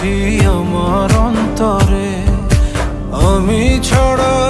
লুকিয়ে আমার অন্তরে। আমি ছাড়া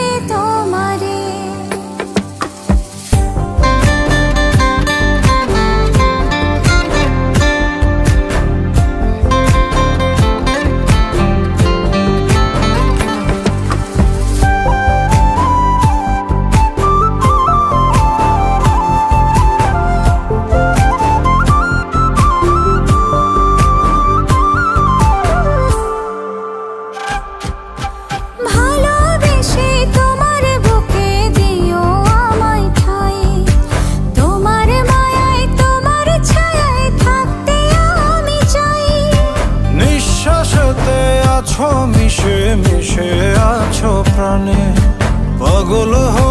মিশে মিশে আছো প্রাণে। পাগল হয়ে